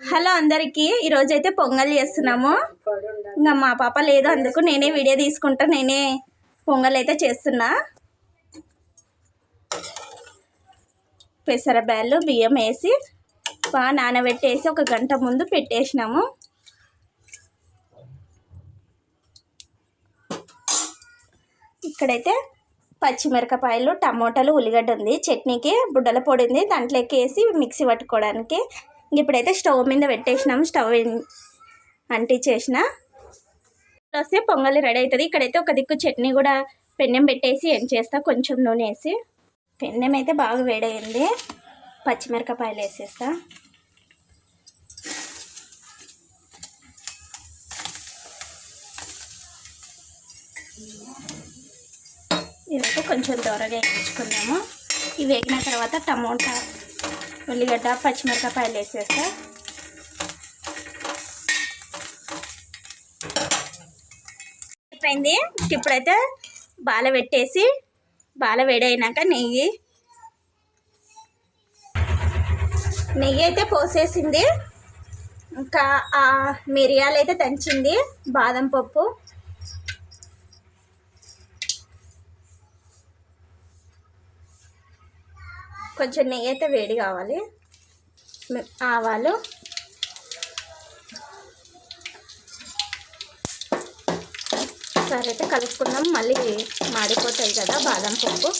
Hello అందరికీ ఈరోజు అయితే పొంగల్ చేస్తున్నాము. ఇంకా మా పాప లేదు అందుకు నేనే వీడియో తీసుకుంటా నేనే పొంగల్ అయితే చేస్తున్నా. పెసర బ్యాళ్ళు బియ్యం వేసి బాగా నానబెట్టేసి ఒక గంట ముందు పెట్టేసినాము. ఇక్కడైతే పచ్చిమిరపకాయలు టమోటాలు ఉల్లిగడ్డ ఉంది చట్నీకి బుడ్డల పొడి ఉంది దాంట్లోకి వేసి మిక్సీ పట్టుకోవడానికి ఇప్పుడైతే స్టవ్ మీద పెట్టేసినాం. స్టవ్ అంటించేసిన. వస్తే పొంగలి రెడీ అవుతుంది ఇక్కడైతే ఒక దిక్కు చట్నీ కూడా పెన్నెం పెట్టేసి ఏం చేస్తా కొంచెం నూనె వేసి. పెన్నెం అయితే బాగా వేడైంది. పచ్చిమిరపకాయలు వేసేస్తా. ఇదైతే కొంచెం దూరగా వేయించుకుందాము ఇవి వేగిన తర్వాత టమోటా ఉల్లిగడ్డ పచ్చిమిరపకాయలు వేసేస్తా. అయిపోయింది. ఇప్పుడైతే బాల పెట్టేసి బాల వేడైనాక నెయ్యి. నెయ్యి అయితే పోసేసింది. ఇంకా ఆ మిరియాలు అయితే దంచింది. బాదం పప్పు. కొంచెం నెయ్యి అయితే వేడి కావాలి. ఆవాలు. సరే అయితే కలుపుకుందాం. మళ్ళీ మాడిపోతాయి కదా బాదం పప్పు.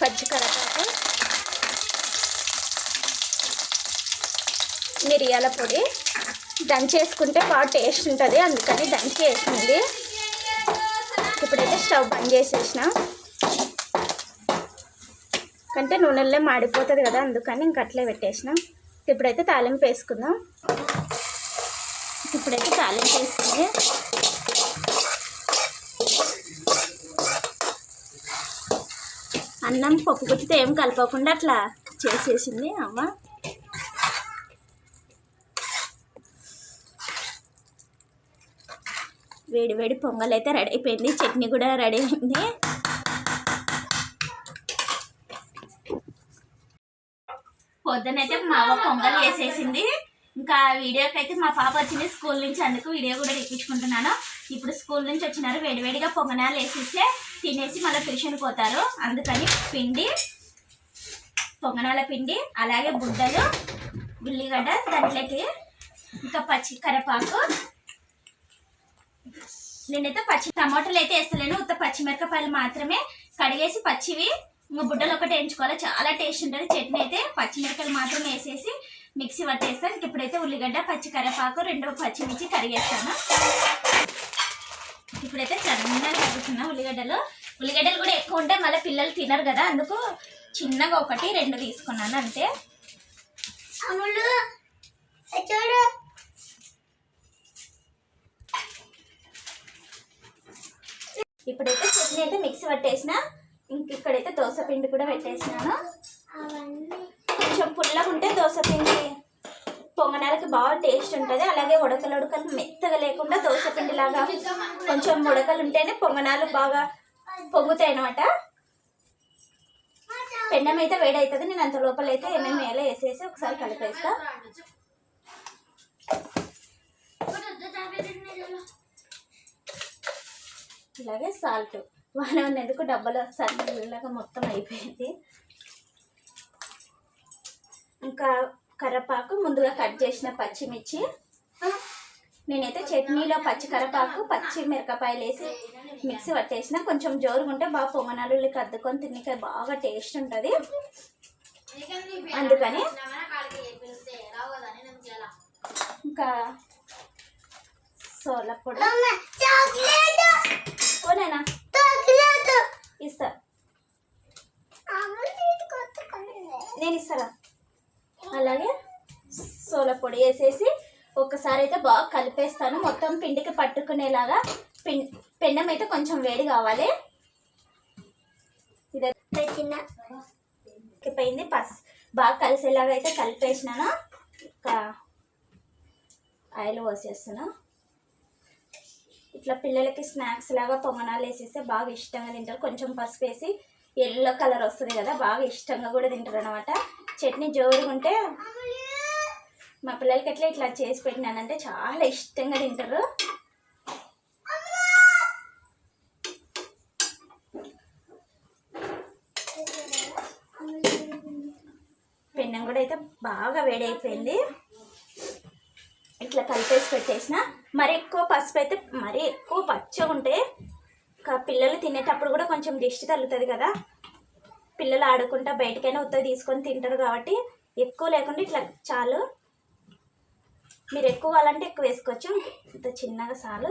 పచ్చికరపాకు మిరియాల పొడి. దంచేసుకుంటే బాగా టేస్ట్ ఉంటుంది. అందుకని దంచి వేసింది స్టవ్ బంద్ చేసేసిన. అంటే నూనెల్లో మాడిపోతుంది కదా అందుకని ఇంక అట్లే పెట్టేసిన. ఇప్పుడైతే తాలింపు వేసుకుందాం. ఇప్పుడైతే తాలింపు వేసుకుంది అన్నం పప్పు గుచ్చితే ఏం కలపకుండా అట్లా చేసేసింది అమ్మ. వేడి వేడి పొంగల్ అయితే రెడీ అయిపోయింది. చట్నీ కూడా రెడీ అయింది. పొద్దునైతే మా అవ్వ పొంగల్ వేసేసింది ఇంకా వీడియోకి అయితే మా పాప వచ్చింది స్కూల్ నుంచి అందుకు వీడియో కూడా తెప్పించుకుంటున్నాను. ఇప్పుడు స్కూల్ నుంచి వచ్చినారు వేడివేడిగా పొంగనాలు వేసేస్తే తినేసి మళ్ళీ ట్యూషన్ పోతారు. అందుకని పిండి పొంగనాల పిండి అలాగే బుడ్డలు ఉల్లిగడ్డ దాంట్లోకి ఇంకా పచ్చి కరివేపాకు నేనైతే పచ్చి టమాటాలు అయితే వేస్తలేను. ఉత్త పచ్చిమిరపకాయలు మాత్రమే కడిగేసి పచ్చివి బుడ్డలు ఒకటి వేయించుకోవాలి. చాలా టేస్ట్ ఉంటుంది. చట్నీ అయితే పచ్చిమిరపకాయలు మాత్రమే వేసేసి మిక్సీ పట్టేస్తాను. ఇంక ఇప్పుడైతే ఉల్లిగడ్డ పచ్చి కరివేపాకు రెండు పచ్చిమిర్చి కరిగేస్తాను ఇప్పుడైతే చిన్నగా కలుగుతున్నా ఉల్లిగడ్డలు. ఉల్లిగడ్డలు కూడా ఎక్కువ ఉంటే మళ్ళీ పిల్లలు తినరు కదా. అందుకు చిన్నగా ఒకటి రెండు తీసుకున్నాను అంతే. చూడు. ఇప్పుడైతే చట్నీ అయితే మిక్సీ పట్టేసిన. ఇంక ఇక్కడైతే దోశ పిండి కూడా పెట్టేసినాను. అవన్నీ. కొంచెం పుల్లగా ఉంటే దోశ పిండి పొంగనాలకి బాగా టేస్ట్ ఉంటుంది. అలాగే ఉడకలు ఉడకలు మెత్తగా లేకుండా దోశ పిండి లాగా కొంచెం ఉడకలు ఉంటేనే పొంగనాలు బాగా పొంగుతాయి అనమాట పెన్నం అయితే వేడి అవుతుంది నేను అంత లోపల అయితే ఏమేమి వేయాలో వేసేసి ఒకసారి కలిపేస్తా. ఇలాగే సాల్ట్ వాన ఎందుకు డబ్బలో సన్నగా మొత్తం అయిపోయింది. ఇంకా కరపాకు ముందుగా కట్ చేసిన పచ్చిమిర్చి. నేనైతే చట్నీలో పచ్చి కరివేపాకు పచ్చి మిరపకాయలు వేసి మిక్సీ పట్టేసిన. కొంచెం జోరుగా ఉంటే బాగా పొంగనాలు అద్దుకొని తినక బాగా టేస్ట్ ఉంటుంది. అందుకని ఇంకా సోల చాక్లెట్ ఇస్తా. నేను ఇస్తారా? అలాగే. సోల పొడి వేసేసి ఒక్కసారి అయితే బాగా కలిపేస్తాను. మొత్తం పిండికి పట్టుకునేలాగా పిం పెండం అయితే కొంచెం వేడి కావాలి. ఇది పెట్టిన పోయింది పస్ బాగా కలిసేలాగా అయితే కలిపేసినాను. ఇంకా ఆయిల్ పోసేస్తున్నా ఇట్లా పిల్లలకి స్నాక్స్ లాగా పొంగనాలు వేసేస్తే బాగా ఇష్టంగా తింటారు. కొంచెం పసుపు వేసి ఎల్లో కలర్ వస్తుంది కదా బాగా ఇష్టంగా కూడా తింటారు అనమాట చట్నీ జోరుగా ఉంటే మా పిల్లలకి ఎట్లా ఇట్లా చేసి పెట్టినానంటే చాలా ఇష్టంగా తింటారు. పెన్నం కూడా అయితే బాగా వేడైపోయింది. ఇట్లా కలిపేసి పెట్టేసిన మరి ఎక్కువ పసుపు అయితే మరీ ఎక్కువ పచ్చగా ఉంటే ఇంకా పిల్లలు తినేటప్పుడు కూడా కొంచెం దిష్టి తగ్గుతుంది కదా. పిల్లలు ఆడుకుంటా బయటకైనా ఉత్త తీసుకొని తింటారు కాబట్టి ఎక్కువ లేకుండా ఇట్లా చాలు. మీరు ఎక్కువ కావాలంటే ఎక్కువ వేసుకోవచ్చు. ఇంత చిన్నగా చాలు.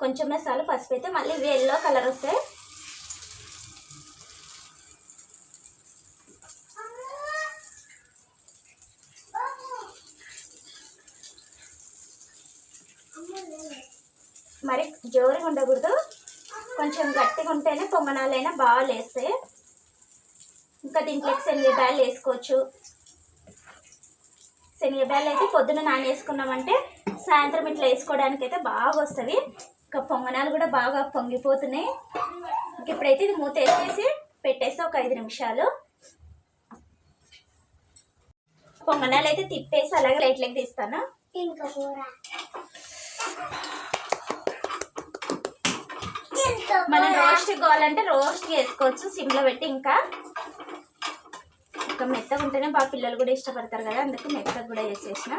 కొంచెమే చాలు. పసుపు అయితే మళ్ళీ ఎల్లో కలర్ వస్తే మరి జోరుగా ఉండకూడదు. కొంచెం గట్టిగా ఉంటేనే పొంగనాలైనా బాగా లేస్తాయి. ఇంకా దీంట్లోకి శనగబ్యాలు వేసుకోవచ్చు. శనగబ్యాలు అయితే పొద్దున నానేసుకున్నామంటే సాయంత్రం ఇట్లా వేసుకోవడానికి అయితే బాగా వస్తుంది. ఇంకా పొంగనాలు కూడా బాగా పొంగిపోతున్నాయి. ఇంక ఇప్పుడైతే ఇది మూత వేసేసి పెట్టేస్తే ఒక ఐదు నిమిషాలు. పొంగనాలు అయితే తిప్పేసి అలాగే లైట్లకి తీస్తాను. ఇంకా కూర ఇంకా మనం రోస్ట్ కావాలంటే రోస్ట్ చేసుకోవచ్చు. సిమ్లో పెట్టి ఇంకా ఇంకా మెత్తగా ఉంటేనే బాగా పిల్లలు కూడా ఇష్టపడతారు కదా అందుకే మెత్తగా కూడా వేసేసిన.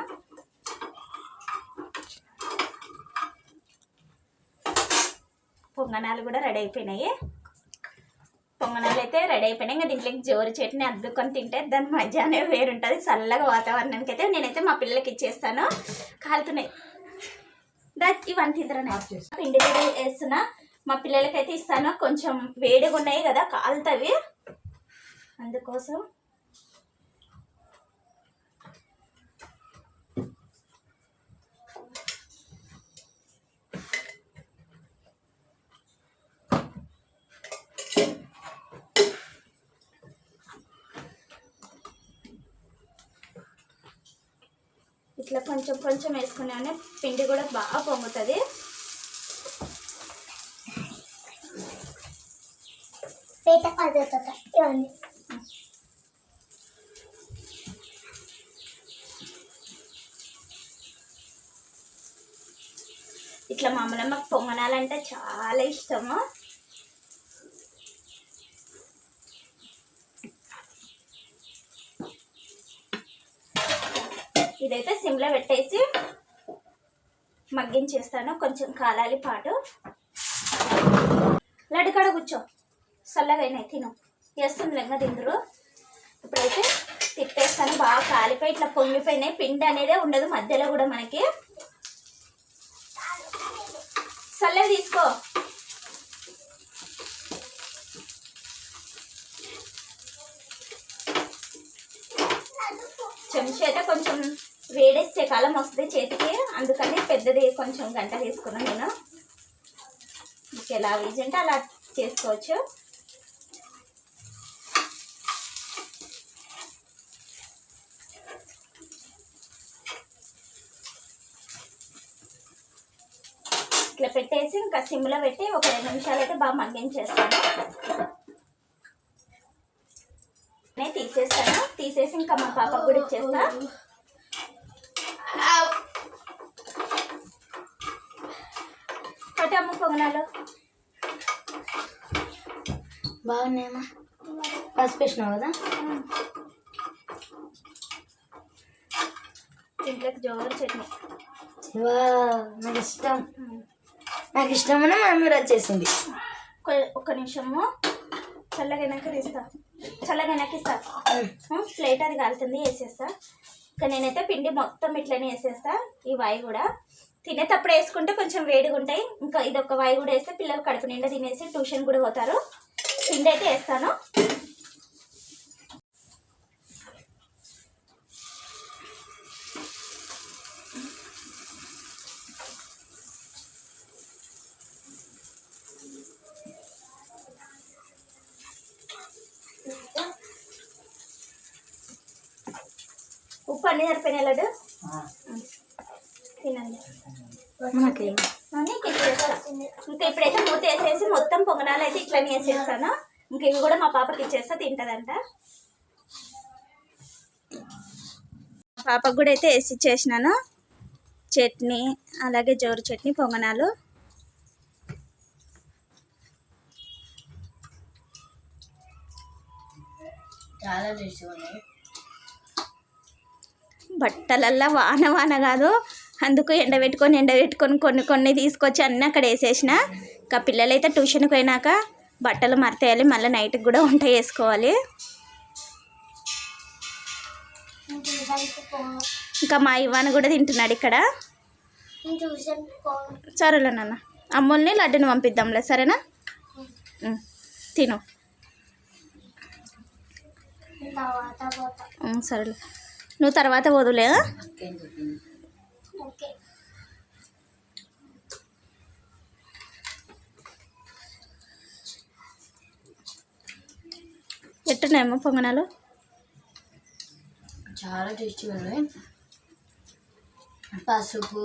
పొంగనాలు కూడా రెడీ అయిపోయినాయి. పొంగనాలు అయితే రెడీ అయిపోయినాయి. ఇంకా దీంట్లోకి జోరు చట్నీ అద్దుకొని తింటే దాని మధ్యాహ్నం వేరుంటుంది. చల్లగా వాతావరణానికి అయితే నేనైతే మా పిల్లలకి ఇచ్చేస్తాను. కాలుతున్నాయి. దా ఇవన్నీ తింటారా పిండి వేస్తున్నా. మా పిల్లలకైతే ఇస్తాను. కొంచెం వేడిగా ఉన్నాయి కదా కాలుతవి. అందుకోసం. ఇట్లా కొంచెం కొంచెం వేసుకున్నానే. పిండి కూడా బాగా పొంగుతుంది. పేట పద్ధతి ఇవ్వండి ఇట్లా మా అమ్మలమ్మకి పొంగనాలంటే చాలా ఇష్టము. ఇదైతే సిమ్లో పెట్టేసి మగ్గించేస్తాను కొంచెం కాలాలి పాటు. లడ్డు కూర్చో. చల్లగైనాయి తిను. వేస్తుంది లెంగ తిందరు. ఇప్పుడైతే తిప్పేస్తాను బాగా కాలిపోయి ఇట్లా పొంగిపోయినాయి. పిండి అనేదే ఉండదు మధ్యలో కూడా మనకి. చల్లగా తీసుకో. చెంచా అయితే కొంచెం వేడేస్తే కాలం వస్తుంది చేతికి అందుకని పెద్దది కొంచెం గంట తీసుకున్నాను నేను. మీకు ఎలా వీజంటే అలా చేసుకోవచ్చు. ఇట్లా పెట్టేసి ఇంకా సిమ్లో పెట్టి ఒక రెండు నిమిషాలు అయితే బాగా మగ్గించేస్తాను. నేను తీసేస్తాను. తీసేసి ఇంకా మా పాపకు కూడా ఇచ్చేస్తా. పటమ్మ పొంగనాలు. బాగున్నాయమ్మా. పసుపు వేసినావు కదా? ఇంట్లోకి జోరు చట్నీ. వా నాకు ఇష్టం. నాకు ఇష్టమైన మా వచ్చేసింది ఒక- ఒక నిమిషము. చల్లగైనాక తీస్తా. చల్లగైనాక ఇస్తా ప్లేట్ అది కాలుతుంది వేసేస్తా. ఇంకా నేనైతే పిండి మొత్తం ఇట్లనే వేసేస్తా ఈ వాయి కూడా. తినేటప్పుడు వేసుకుంటే కొంచెం వేడిగా ఉంటాయి. ఇంకా ఇది ఒక వాయి కూడా వేస్తే పిల్లలు కడుపు నిండా తినేసి ట్యూషన్ కూడా పోతారు. పిండి అయితే వేస్తాను. ఉప్పు అన్నీ సరిపోయినాయి లడ్డు? తినండి. ఇంకా ఇప్పుడైతే మూత వేసేసి మొత్తం పొంగనాలు అయితే ఇట్లనే వేసేస్తాను. ఇంకా ఇవి కూడా మా పాపకి ఇచ్చేస్తే తింటదంట. మా పాపకు కూడా అయితే వేసి ఇచ్చేసినాను. చట్నీ అలాగే జోరు చట్నీ పొంగనాలు. చాలా బట్టలల్లా వాన వాన కాదు. అందుకు ఎండబెట్టుకొని ఎండబెట్టుకొని కొన్ని కొన్ని తీసుకొచ్చి అన్నీ అక్కడ వేసేసిన. ఇంకా పిల్లలైతే ట్యూషన్కి పోయినాక బట్టలు మరతేయాలి మళ్ళీ నైట్కి కూడా వంట పోను ఇంకా మా ఇవాన్ కూడా తింటున్నాడు ఇక్కడ. సరేలే నాన్న. అమ్ముల్ని లడ్డుని పంపిద్దాంలే సరేనా? తిను. సరేలే. నువ్వు తర్వాత వదులే ఎట్టున్నాయమ్మా పొంగనాలు? చాలా టేస్టీగా ఉన్నాయి. పసుపు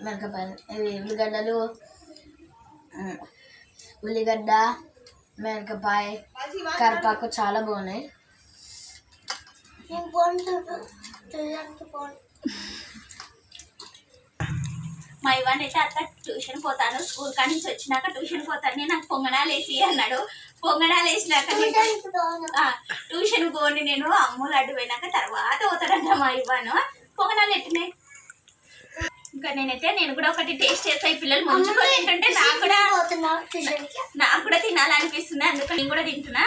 మిరపకాయలు ఇవి ఉల్లిగడ్డలు ఉల్లిగడ్డ మిరపకాయ కరిపాకు చాలా బాగున్నాయి నేను పోను ట్యూ- ట్యూషన్కి పోను మా ఇవాన్ అయితే అత్త ట్యూషన్ పోతాను. స్కూల్ కాడి నుంచి వచ్చినాక ట్యూషన్ పోతాను. నేను నాకు పొంగనాలు వేసి అన్నాడు. పొంగనాలు వేసినాక ట్యూషన్ పోని నేను. అమ్ములు అడ్డు పోయినాక తర్వాత పోతాడంట మా ఇవ్వను. పొగనాలు ఎట్టినాయి? ఇంకా నేనైతే నేను కూడా ఒకటి టేస్ట్ చేస్తా. ఈ పిల్లలు ముంచుకొని తింటుంటే నాకు కూడా నాకు కూడా తినాలనిపిస్తుంది. అందుకు నేను కూడా తింటున్నా.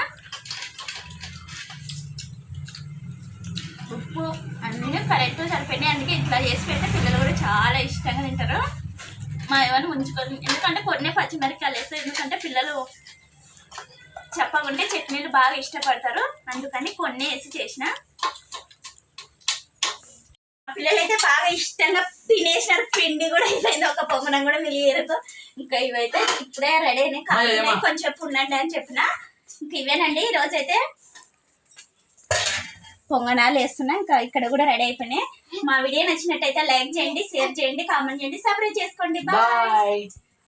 ఉప్పు అన్నీ కరెక్ట్ సరిపోయినాయి. అందుకే ఇట్లా చేసి పెడితే పిల్లలు కూడా చాలా ఇష్టంగా తింటారు. మా ఇవన్నీ ఉంచుకొని ఎందుకంటే కొన్ని పచ్చిమిరపకాయలు వేస్తాయి ఎందుకంటే పిల్లలు చెప్పకుంటే చట్నీలు బాగా ఇష్టపడతారు. అందుకని కొన్ని వేసి చేసిన. మా పిల్లలైతే బాగా ఇష్టంగా తినేసినారు. పిండి కూడా అయిపోయింది. ఒక పొంగనం కూడా మిలియరకు ఇంకా ఇవైతే ఇప్పుడే రెడీ అయినాయి. కావాలి కొంచెం ఉండండి అని చెప్పిన. ఇంక ఇవేనండి. ఈ రోజైతే పొంగనాలు వేస్తున్నా ఇంకా ఇక్కడ కూడా రెడీ అయిపోయినాయి. మా వీడియో నచ్చినట్టయితే లైక్ చేయండి షేర్ చేయండి కామెంట్ చేయండి. సబ్స్క్రైబ్ చేసుకోండి. బాయ్.